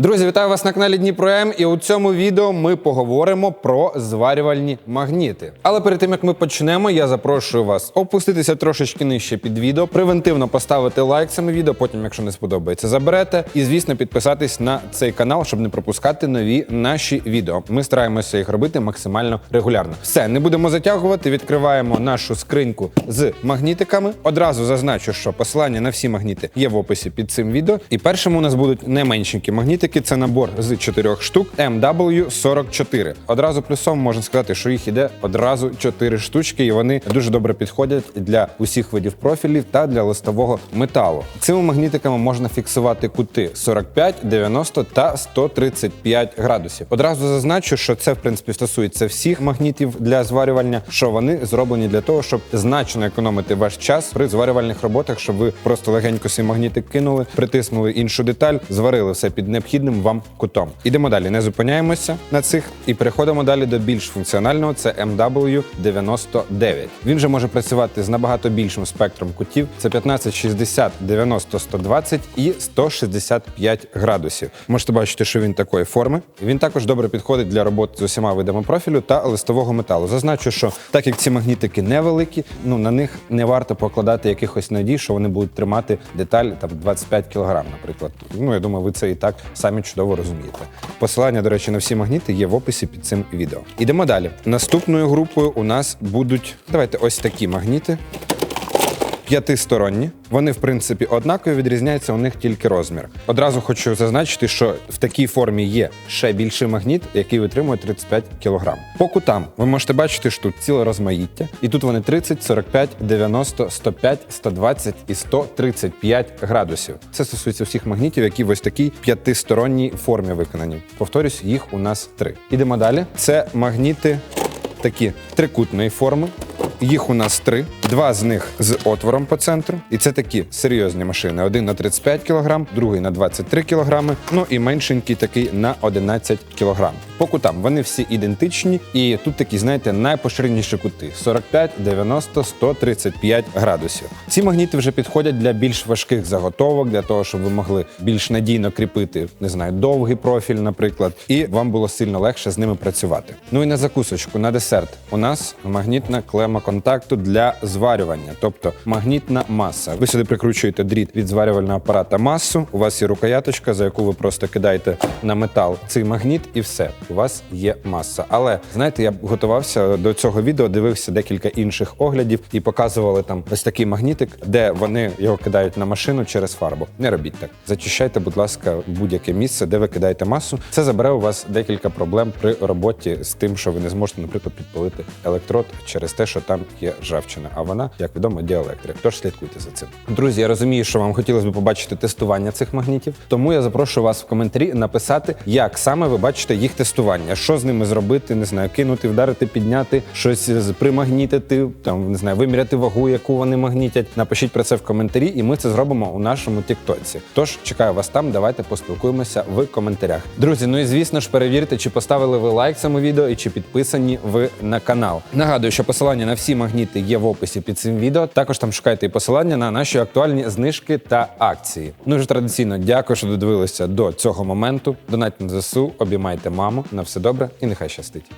Друзі, вітаю вас на каналі Дніпро М. І у цьому відео ми поговоримо про зварювальні магніти. Але перед тим як ми почнемо, я запрошую вас опуститися трошечки нижче під відео, превентивно поставити лайк цьому відео. Потім, якщо не сподобається, заберете. І звісно, підписатись на цей канал, щоб не пропускати нові наші відео. Ми стараємося їх робити максимально регулярно. Все, не будемо затягувати. Відкриваємо нашу скриньку з магнітиками. Одразу зазначу, що посилання на всі магніти є в описі під цим відео. І першими у нас будуть не меншенькі магнітики. Це набор з чотирьох штук MW44. Одразу плюсом можна сказати, що їх іде одразу чотири штучки, і вони дуже добре підходять для усіх видів профілів та для листового металу. Цими магнітиками можна фіксувати кути 45, 90 та 135 градусів. Одразу зазначу, що це в принципі стосується всіх магнітів для зварювання, що вони зроблені для того, щоб значно економити ваш час при зварювальних роботах, щоб ви просто легенько свій магнітик кинули, притиснули іншу деталь, зварили все під необхідним вам кутом. Ідемо далі, не зупиняємося на цих і переходимо далі до більш функціонального. Це MW99. Він же може працювати з набагато більшим спектром кутів. Це 15, 60, 90, 120 і 165 градусів. Можете бачити, що він такої форми. Він також добре підходить для роботи з усіма видами профілю та листового металу. Зазначу, що так як ці магнітики невеликі, ну на них не варто покладати якихось надій, що вони будуть тримати деталь там 25 кг, наприклад. Ну я думаю, ви це і так самі чудово розумієте. Посилання, до речі, на всі магніти є в описі під цим відео. Ідемо далі. Наступною групою у нас будуть давайте ось такі магніти. П'ятисторонні. Вони, в принципі, однакові, відрізняється у них тільки розмір. Одразу хочу зазначити, що в такій формі є ще більший магніт, який витримує 35 кг. По кутам ви можете бачити, що тут ціле розмаїття, і тут вони 30, 45, 90, 105, 120 і 135 градусів. Це стосується всіх магнітів, які в ось такій п'ятисторонній формі виконані. Повторюсь, їх у нас три. Ідемо далі. Це магніти такі трикутної форми. Їх у нас три, два з них з отвором по центру. І це такі серйозні машини: один на 35 кг, другий на 23 кг, ну і меншенький такий на 11 кг. По кутам вони всі ідентичні, і тут такі, знаєте, найпоширеніші кути: 45, 90, 135 градусів. Ці магніти вже підходять для більш важких заготовок, для того, щоб ви могли більш надійно кріпити, не знаю, довгий профіль, наприклад, і вам було сильно легше з ними працювати. Ну і на закусочку, на десерт, у нас магнітна клема контакту для зварювання, тобто магнітна маса. Ви сюди прикручуєте дріт від зварювального апарата масу. У вас є рукояточка, за яку ви просто кидаєте на метал цей магніт, і все. У вас є маса. Але знаєте, я готувався до цього відео, дивився декілька інших оглядів і показували там ось такий магнітик, де вони його кидають на машину через фарбу. Не робіть так. Зачищайте, будь ласка, будь-яке місце, де ви кидаєте масу. Це забере у вас декілька проблем при роботі з тим, що ви не зможете, наприклад, підпалити електрод через те, що там є ржавчина. А вона, як відомо, діелектрик. Тож слідкуйте за цим. Друзі, я розумію, що вам хотілося б побачити тестування цих магнітів. Тому я запрошую вас в коментарі написати, як саме ви бачите їх тестування, що з ними зробити, не знаю, кинути, вдарити, підняти, щось з- примагнітити, там не знаю, виміряти вагу, яку вони магнітять. Напишіть про це в коментарі, і ми це зробимо у нашому Тіктоці. Тож чекаю вас там. Давайте поспілкуємося в коментарях. Друзі, ну і звісно ж, перевірте, чи поставили ви лайк цьому відео і чи підписані ви на канал. Нагадую, що посилання на всі магніти є в описі під цим відео. Також там шукайте і посилання на наші актуальні знижки та акції. Ну вже традиційно дякую, що додивилися до цього моменту. Донатьте на ЗСУ, обіймайте маму. На все добре і нехай щастить.